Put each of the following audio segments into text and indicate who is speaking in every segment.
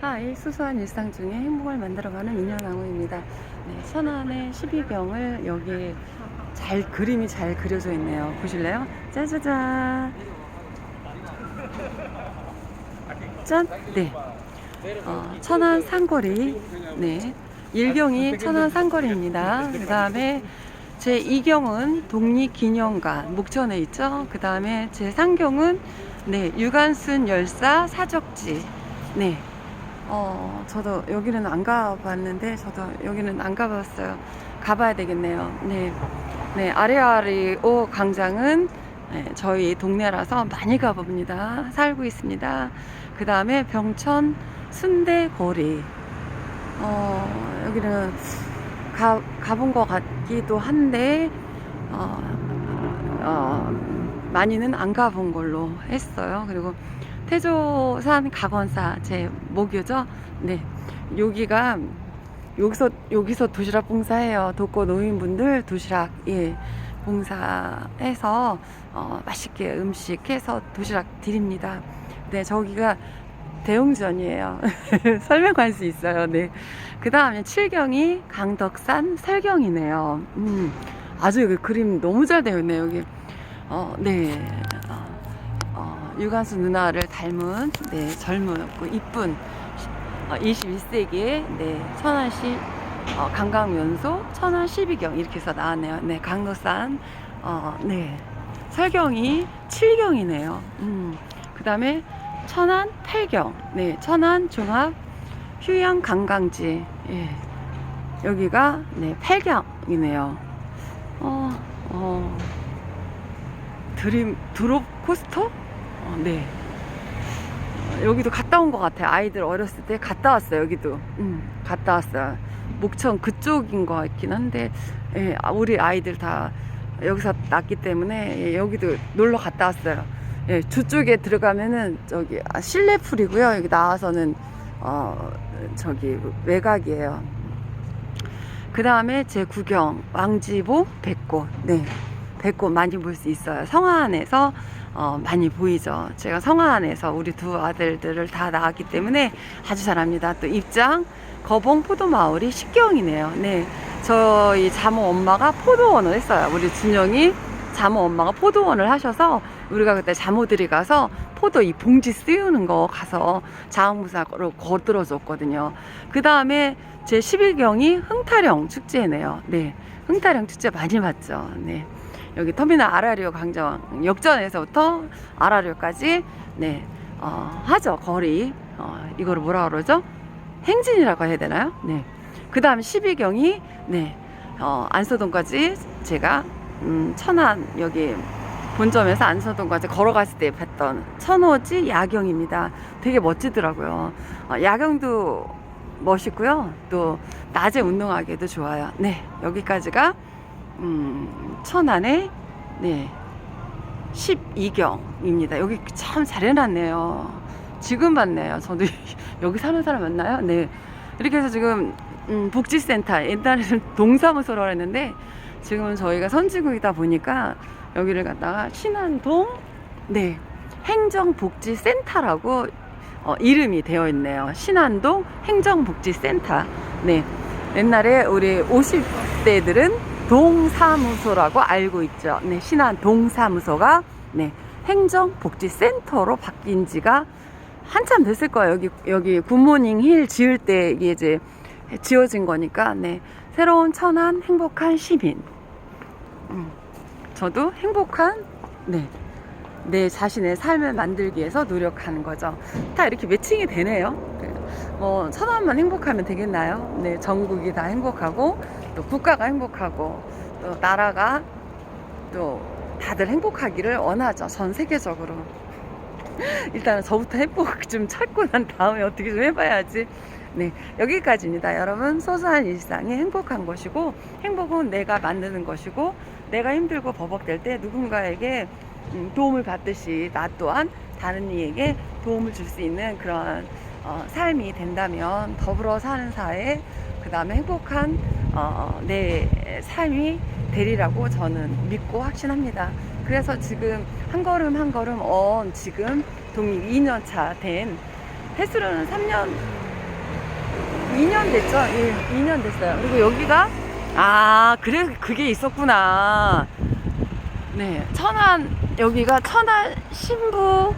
Speaker 1: 하이 수수한 일상 중에 행복을 만들어가는 민현왕후입니다. 네, 천안의 12경을 여기 잘 그림이 잘 그려져 있네요. 보실래요? 짜자잔. 짠. 네. 어, 천안 상거리. 네. 1경이 천안 상거리입니다. 그 다음에 제 2경은 독립기념관 목천에 있죠. 그 다음에 제 3경은 네, 유관순 열사 사적지. 네. 어, 저도 여기는 안 가봤는데, 저도 여기는 안 가봤어요. 가봐야 되겠네요. 네. 네, 아레아리오 광장은 네, 저희 동네라서 많이 가봅니다. 살고 있습니다. 그 다음에 병천 순대거리. 어, 여기는 가, 가본 것 같기도 한데, 어, 어, 많이는 안 가본 걸로 했어요. 그리고 태조산 각원사 제 모교죠. 네, 여기가 여기서 여기서 도시락 봉사해요. 독거 노인분들 도시락 예 봉사해서 어, 맛있게 음식 해서 도시락 드립니다. 네, 저기가 대웅전이에요. 설명할 수 있어요. 네. 그 다음에 칠경이 강덕산 설경이네요. 음, 아주 여기 그림 너무 잘 되어 있네요. 여기 어, 네. 어, 어, 유관수 누나를 닮은 네, 젊고 이쁜 어, 21세기의 네, 천안시 어, 관광면소 천안 12경 이렇게 해서 나왔네요. 네, 강덕산 어, 네. 설경이 7경이네요. 음. 그 다음에 천안 8경. 네, 천안 종합 휴양 관광지. 예. 여기가 네, 8경이네요. 어, 어. 드림 드롭 코스터? 어, 네. 어, 여기도 갔다 온 것 같아요. 아이들 어렸을 때 갔다 왔어요. 여기도. 음, 갔다 왔어요. 목천 그쪽인 것 같긴 한데, 예, 아, 우리 아이들 다 여기서 났기 때문에 예, 여기도 놀러 갔다 왔어요. 예, 저쪽에 들어가면은 저기 아, 실내 풀이고요. 여기 나와서는 어 저기 외곽이에요. 그 다음에 제 구경 왕지보 백꽃 네 백꽃 많이 볼 수 있어요. 성화 안에서 어, 많이 보이죠. 제가 성화 안에서 우리 두 아들들을 다 낳았기 때문에 아주 잘합니다. 또 입장 거봉 포도 마을이 식경이네요. 네, 저희 자모 엄마가 포도원을 했어요. 우리 준영이 자모 엄마가 포도원을 하셔서 우리가 그때 자모들이 가서 포도 이 봉지 씌우는 거 가서 자원무사로 거들어 줬거든요. 그 다음에 제 11경이 흥타령 축제네요. 네. 흥타령 축제 많이 봤죠. 네. 여기 터미널 아라리오 광장 역전에서부터 아라리오까지 네. 어, 하죠. 거리. 어, 이거를 뭐라 그러죠? 행진이라고 해야 되나요? 네. 그 다음 12경이 네. 어, 안소동까지 제가 음, 천안 여기 본점에서 안서동까지 걸어갔을 때 봤던 천호지 야경입니다. 되게 멋지더라고요. 어, 야경도 멋있고요. 또 낮에 운동하기도 좋아요. 네, 여기까지가 음, 천안의 네 12경입니다. 여기 참 잘 해놨네요. 지금 봤네요. 저도 여기 사는 사람 맞나요? 네. 이렇게 해서 지금 음, 복지센터 옛날에는 동사무소라고 했는데 지금은 저희가 선진국이다 보니까 여기를 갖다가 신안동 네 행정복지센터라고 어, 이름이 되어 있네요. 신안동 행정복지센터. 네 옛날에 우리 50대들은 동사무소라고 알고 있죠. 네 신안 동사무소가 네 행정복지센터로 바뀐 지가 한참 됐을 거예요. 여기 여기 굿모닝 힐 지을 때 이게 이제 지어진 거니까 네 새로운 천안 행복한 시민. 음. 저도 행복한 네. 내 자신의 삶을 만들기 위해서 노력하는 거죠. 다 이렇게 매칭이 되네요. 뭐 천안만 행복하면 되겠나요? 네, 전국이 다 행복하고 또 국가가 행복하고 또 나라가 또 다들 행복하기를 원하죠. 전 세계적으로. 일단은 저부터 행복 좀 찾고 난 다음에 어떻게 좀 해봐야지. 네, 여기까지입니다. 여러분, 소소한 일상이 행복한 것이고, 행복은 내가 만드는 것이고, 내가 힘들고 버벅될 때 누군가에게 음, 도움을 받듯이 나 또한 다른 이에게 도움을 줄 수 있는 그런 어, 삶이 된다면 더불어 사는 사회, 그 다음에 행복한 어, 내 삶이 되리라고 저는 믿고 확신합니다. 그래서 지금 한 걸음 한 걸음 언 지금 독립 2년 차된 횟수로는 3년 2년 됐죠? 예, 2년 됐어요. 그리고 여기가 아 그래 그게 있었구나. 네, 천안 여기가 천안 신부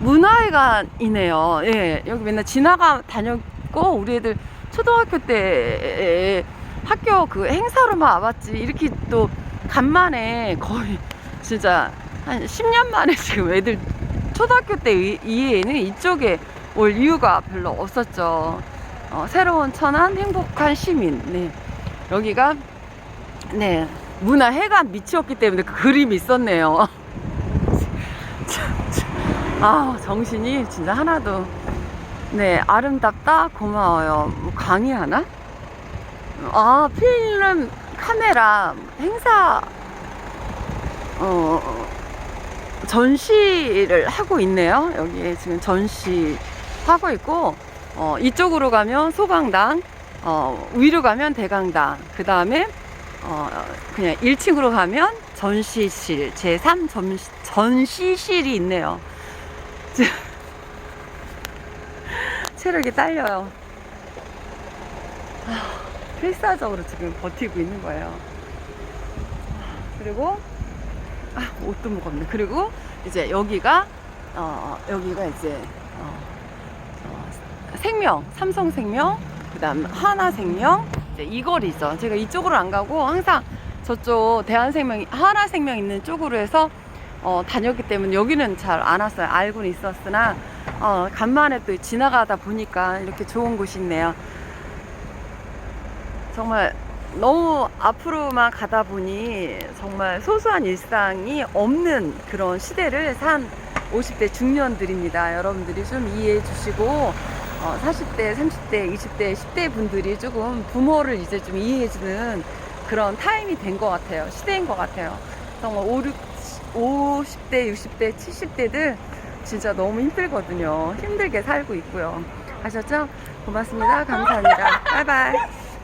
Speaker 1: 문화회관이네요. 예, 여기 맨날 지나가 다녔고 우리 애들 초등학교 때 학교 그 행사로만 와봤지 이렇게 또 간만에 거의 진짜 한 10년 만에 지금 애들 초등학교 때 이- 이해에는 이쪽에 올 이유가 별로 없었죠. 어, 새로운 천안 행복한 시민. 네. 여기가 네 문화회관 밑이었기 때문에 그 그림이 있었네요. 아 정신이 진짜 하나도 네 아름답다 고마워요. 뭐 강의 하나? 아 필름 카메라 행사 어 전시를 하고 있네요. 여기에 지금 전시 하고 있고 어, 이쪽으로 가면 소강당, 어, 위로 가면 대강당, 그 다음에 어, 그냥 1층으로 가면 전시실, 제3 전시, 전시실이 있네요. 체력이 딸려요. 아, 필사적으로 지금 버티고 있는 거예요. 그리고 아, 옷도 무겁네. 그리고 이제 여기가 어, 여기가 이제 어, 어, 생명, 삼성생명, 그다음 하나생명, 이제 이 거리죠. 제가 이쪽으로 안 가고 항상 저쪽 대한생명, 하나생명 있는 쪽으로 해서 어, 다녔기 때문에 여기는 잘 안 왔어요. 알고는 있었으나 어, 간만에 또 지나가다 보니까 이렇게 좋은 곳이 있네요. 정말 너무 앞으로만 가다 보니 정말 소소한 일상이 없는 그런 시대를 산 50대 중년들입니다. 여러분들이 좀 이해해 주시고 어, 40대, 30대, 20대, 10대 분들이 조금 부모를 이제 좀 이해해 주는 그런 타임이 된 것 같아요. 시대인 것 같아요. 정말 5, 6, 50대, 60대, 70대들 진짜 너무 힘들거든요. 힘들게 살고 있고요. 아셨죠? 고맙습니다. 감사합니다. 바이바이.